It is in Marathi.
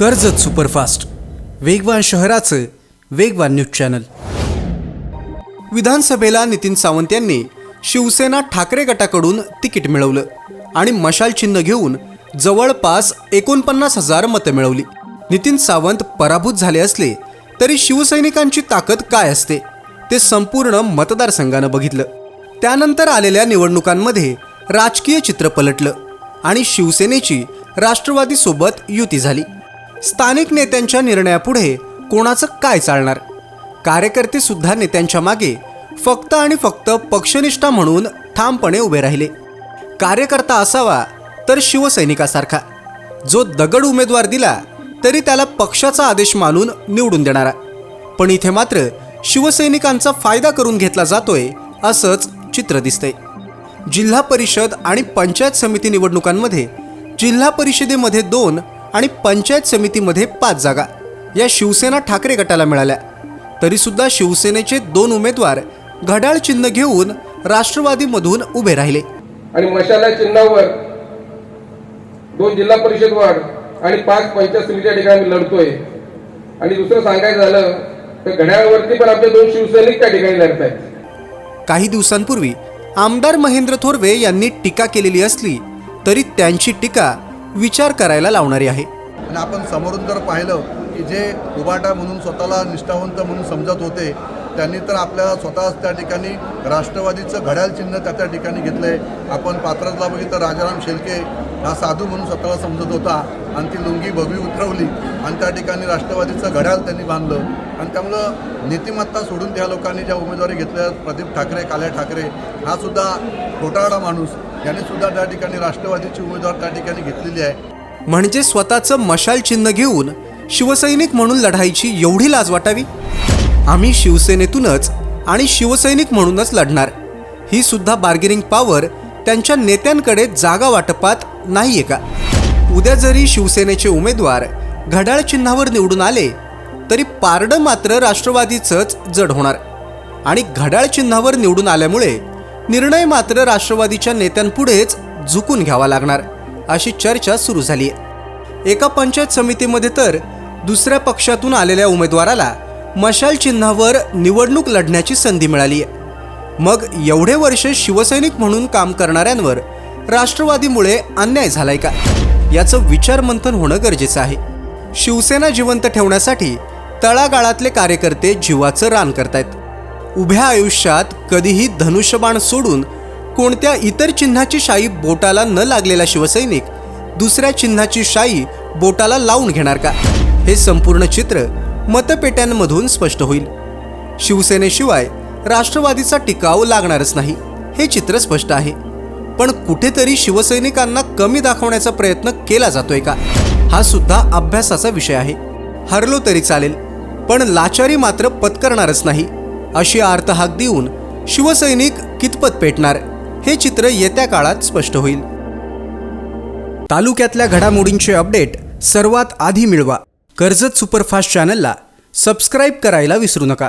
कर्जत सुपरफास्ट. वेगवान शहराचं वेगवान न्यूज चॅनल. विधानसभेला नितीन सावंत यांनी शिवसेना ठाकरे गटाकडून तिकीट मिळवलं आणि मशाल चिन्ह घेऊन जवळपास एकोणपन्नास हजार मतं मिळवली. नितीन सावंत पराभूत झाले असले तरी शिवसैनिकांची ताकद काय असते ते संपूर्ण मतदारसंघानं बघितलं. त्यानंतर आलेल्या निवडणुकांमध्ये राजकीय चित्र पलटलं आणि शिवसेनेची राष्ट्रवादीसोबत युती झाली. स्थानिक नेत्यांच्या निर्णयापुढे कोणाचं काय चालणार? कार्यकर्ते सुद्धा नेत्यांच्या मागे फक्त आणि फक्त पक्षनिष्ठा म्हणून ठामपणे उभे राहिले. कार्यकर्ता असावा तर शिवसैनिकासारखा. जो दगड उमेदवार दिला तरी त्याला पक्षाचा आदेश मानून निवडून देणारा. पण इथे मात्र शिवसैनिकांचा फायदा करून घेतला जातोय असंच चित्र दिसतंय. जिल्हा परिषद आणि पंचायत समिती निवडणुकांमध्ये जिल्हा परिषदेमध्ये दोन आणि पंचायत समितीमध्ये पाच जागा. या शिवसेना ठाकरे गटाला मिळाल्या. तरीसुद्धा शिवसेनेचे दोन उमेदवार घड्याळ चिन्ह घेऊन राष्ट्रवादीमधून उभे राहिले. आणि मशाला चिन्हावर दोन जिल्हा परिषद वार्ड आणि पाच पंचायत समितीच्या ठिकाणी लढतोय. आणि दुसरं सांगायचं झालं तर घड्याळवरती पण आपले दोन शिवसैनिक त्या ठिकाणी लढत आहेत काही दिवसांपूर्वी आमदार महेंद्र थोरवे यांनी टीका केलेली असली तरी त्यांची टीका विचार करायला लावणारी आहे. आणि आपण समोरून जर पाहिलं की जे उबाटा म्हणून स्वतःला निष्ठावंत म्हणून समजत होते त्यांनी तर आपल्या स्वतःच त्या ठिकाणी राष्ट्रवादीचं घड्याळ चिन्ह त्या त्या ठिकाणी घेतलं आहे आपण पात्रातला बघितलं राजाराम शेलके हा साधू म्हणून स्वतःला समजत होता. आणि ती लुंगी भगवी उतरवली आणि त्या ठिकाणी राष्ट्रवादीचं घड्याळ त्यांनी बांधलं. आणि त्यामुळं नीतिमत्ता सोडून त्या लोकांनी ज्या उमेदवारी घेतल्या प्रदीप ठाकरे काल्या ठाकरे हा सुद्धा खोटारडा माणूस यांनी सुद्धा त्या ठिकाणी राष्ट्रवादीची उमेदवार त्या ठिकाणी घेतलेली आहे. म्हणजे स्वतःचं मशाल चिन्ह घेऊन शिवसैनिक म्हणून लढायची एवढी लाज वाटावी? आम्ही शिवसेनेतूनच आणि शिवसैनिक म्हणूनच लढणार. ही सुद्धा बार्गेनिंग पॉवर त्यांच्या नेत्यांकडे जागा वाटपात नाहीये का? उद्या जरी शिवसेनेचे उमेदवार घड्याळ चिन्हावर निवडून आले तरी पारडं मात्र राष्ट्रवादीचंच जड होणार. आणि घड्याळ चिन्हावर निवडून आल्यामुळे निर्णय मात्र राष्ट्रवादीच्या नेत्यांपुढेच झुकून घ्यावा लागणार अशी चर्चा सुरू झाली. आहे एका पंचायत समितीमध्ये तर दुसऱ्या पक्षातून आलेल्या उमेदवाराला मशाल चिन्हावर निवडणूक लढण्याची संधी मिळाली. आहे मग एवढे वर्ष शिवसैनिक म्हणून काम करणाऱ्यांवर राष्ट्रवादीमुळे अन्याय झालाय का? याचं विचारमंथन होणं गरजेचं आहे. शिवसेना जिवंत ठेवण्यासाठी तळागाळातले कार्यकर्ते जीवाचं रान करतायत. उभ्या आयुष्यात कधीही धनुष्यबाण सोडून कोणत्या इतर चिन्हाची शाई बोटाला न लागलेला शिवसैनिक दुसऱ्या चिन्हाची शाई बोटाला लावून घेणार का? हे संपूर्ण चित्र मतपेट्यांमधून स्पष्ट होईल. शिवसेनेशिवाय राष्ट्रवादीचा टिकाव लागणारच नाही हे चित्र स्पष्ट आहे. पण कुठेतरी शिवसैनिकांना कमी दाखवण्याचा प्रयत्न केला जातोय का? हा सुद्धा अभ्यासाचा विषय आहे. हरलो तरी चालेल पण लाचारी मात्र पत्करणारच नाही. अशी आर्तहाक देऊन शिवसैनिक कितपत पेटणार हे चित्र येत्या काळात स्पष्ट होईल. तालुक्यातल्या घडामोडींचे अपडेट सर्वात आधी मिळवा. कर्जत सुपरफास्ट चॅनलला सबस्क्राईब करायला विसरू नका.